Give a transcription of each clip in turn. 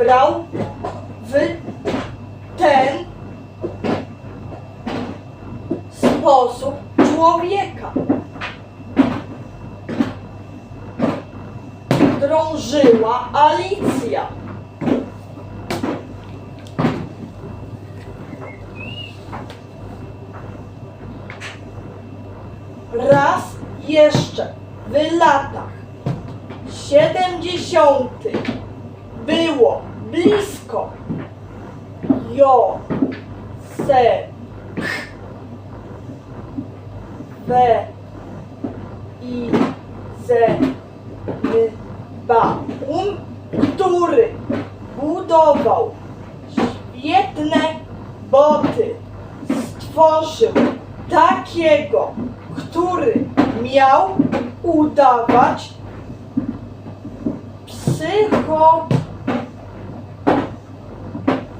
nabrał w ten sposób człowieka. Drążyła Alicja. Raz jeszcze w latach siedemdziesiątych było blisko. Jo se k we i ze m ba. Um, który budował świetne boty, stworzył takiego, który miał udawać psycho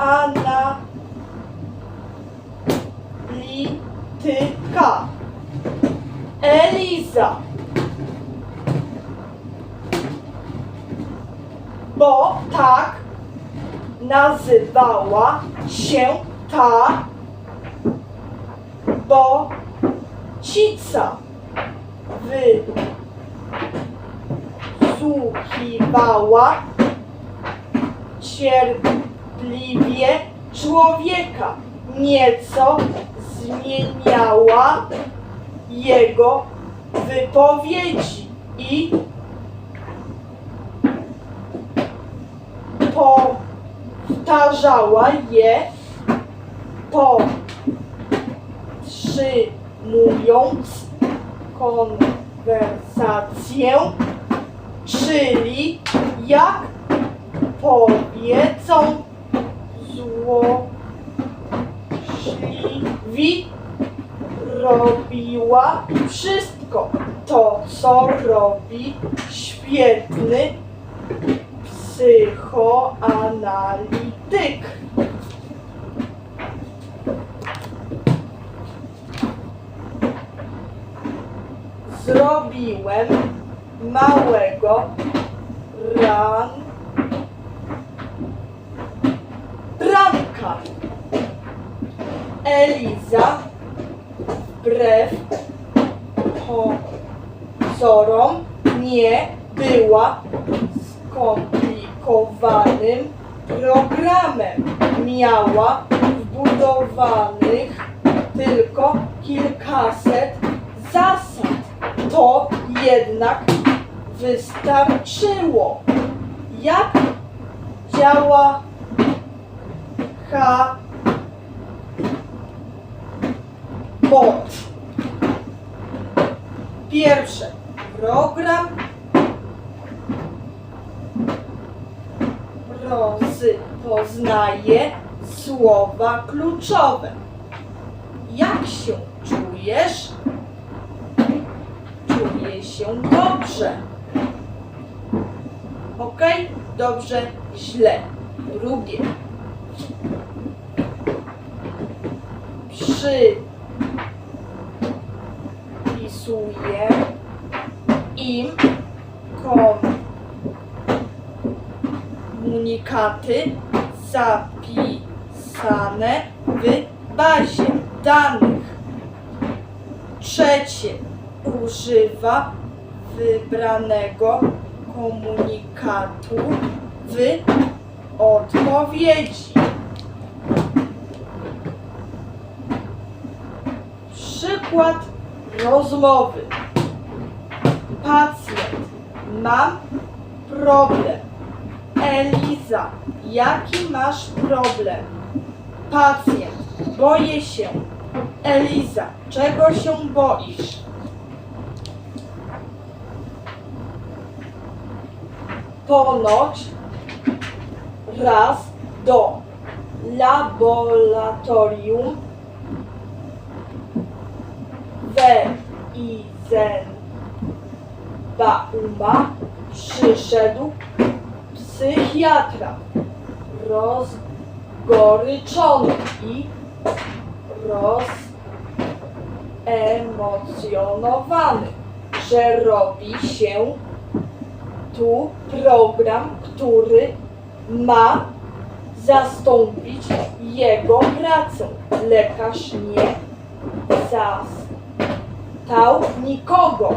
analityka. Eliza. Bo tak nazywała się ta bocica. Wysłuchiwała cierpliwie człowieka. Nieco zmieniała jego wypowiedzi i powtarzała je podtrzymując konwersację, czyli jak powiedzą złośliwi robiła wszystko to, co robi świetny psychoanalityk. Zrobiłem małego ran Eliza wbrew pozorom nie była skomplikowanym programem. Miała wbudowanych tylko kilkaset zasad. To jednak wystarczyło. Jak działa H bot. Pierwsze. Program rozpoznaje słowa kluczowe. Jak się czujesz? Czuję się dobrze. Ok? Dobrze, źle. Drugie. Im komunikaty zapisane w bazie danych. Trzecie. Używa wybranego komunikatu w odpowiedzi. Przykład rozmowy. Pacjent. Mam problem. Eliza, jaki masz problem? Pacjent. Boję się. Eliza, czego się boisz? Ponoć raz do laboratorium Weizenbauma przyszedł psychiatra rozgoryczony i rozemocjonowany, że robi się tu program, który ma zastąpić jego pracę. Lekarz nie zastał nikogo.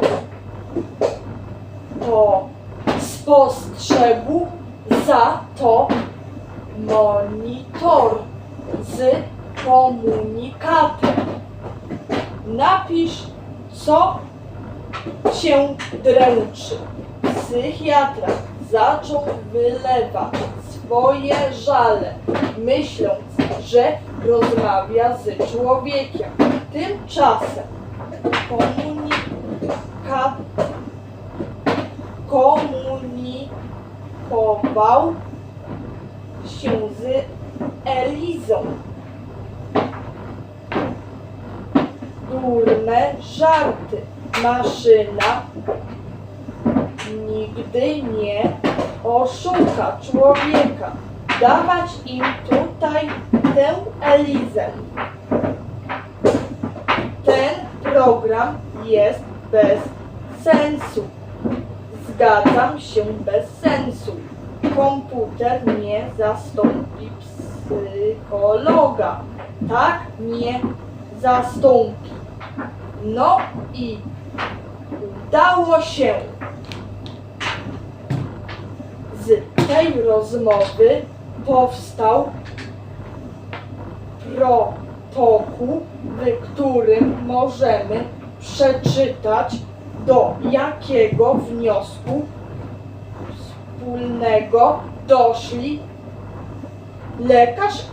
To spostrzegł za to monitor z komunikatem. Napisz, co cię dręczy. Psychiatra zaczął wylewać swoje żale, myśląc, że rozmawia z człowiekiem. Tymczasem komunikat komunikował się z Elizą. Durne żarty. Maszyna nigdy nie oszuka człowieka. Dawać im tutaj tę Elizę. Program jest bez sensu. Zgadzam się bez sensu. Komputer nie zastąpi psychologa. Tak nie zastąpi. No i udało się. Z tej rozmowy powstał protokół, w którym możemy przeczytać, do jakiego wniosku wspólnego doszli lekarz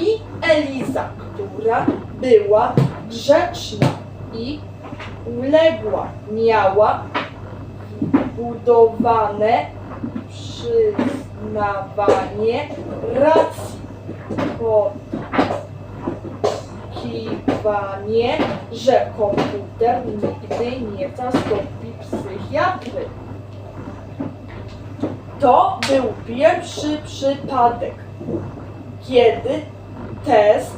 i Eliza, która była grzeczna i uległa, miała budowane przyznawanie racji, podkiwanie, że komputer nigdy nie zastąpi psychiatry. To był pierwszy przypadek, kiedy test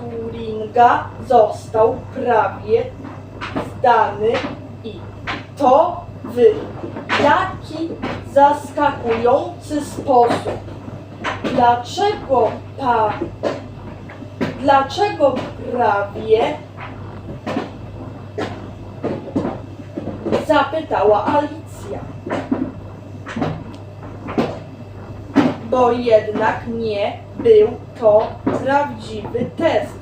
Turinga został prawie zdany i to w jaki zaskakujący sposób. Dlaczego pa... Dlaczego prawie? Zapytała Alicja. Bo jednak nie był to prawdziwy test,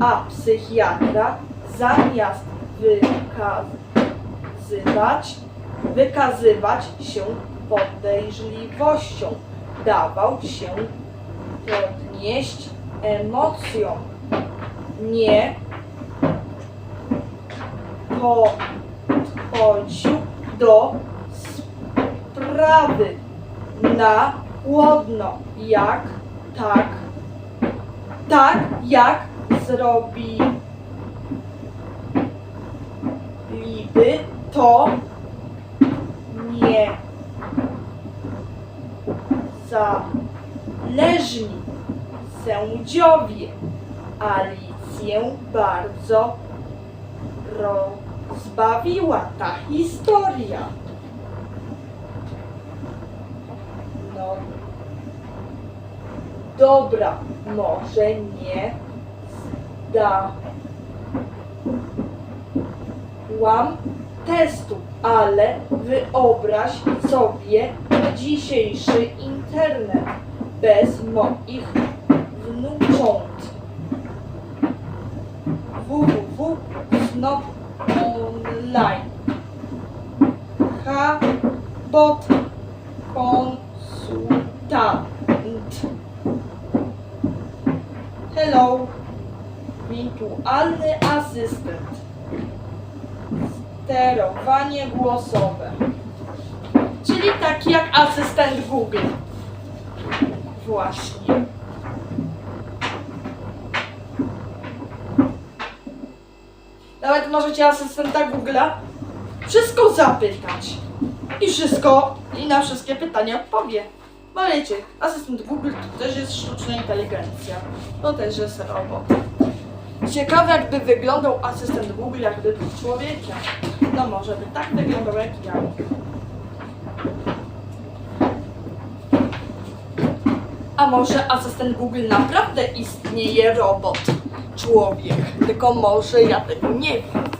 a psychiatra zamiast wykazywać, wykazywać się podejrzliwością, dawał się podnieść emocjom. Nie podchodził do sprawy na chłodno, jak tak, tak jak zrobiliby to nie zależni sędziowie. Alicję bardzo rozbawiła ta historia. No dobra, może nie zdałam testu, ale wyobraź sobie dzisiejszy internet bez moich wnucząt. www snop online. H bot konsultant. Hello Wirtualny asystent. Sterowanie głosowe. Czyli taki jak asystent Google. Właśnie Nawet możecie asystenta Google'a wszystko zapytać. I wszystko, i na wszystkie pytania odpowie. Bo wiecie, asystent Google to też jest sztuczna inteligencja. To też jest robot. Ciekawe jakby wyglądał asystent Google, jakby był człowiekiem. No może by tak wyglądał jak ja. A może asystent Google naprawdę istnieje robot? Człowiek. Tylko może ja tego nie wiem.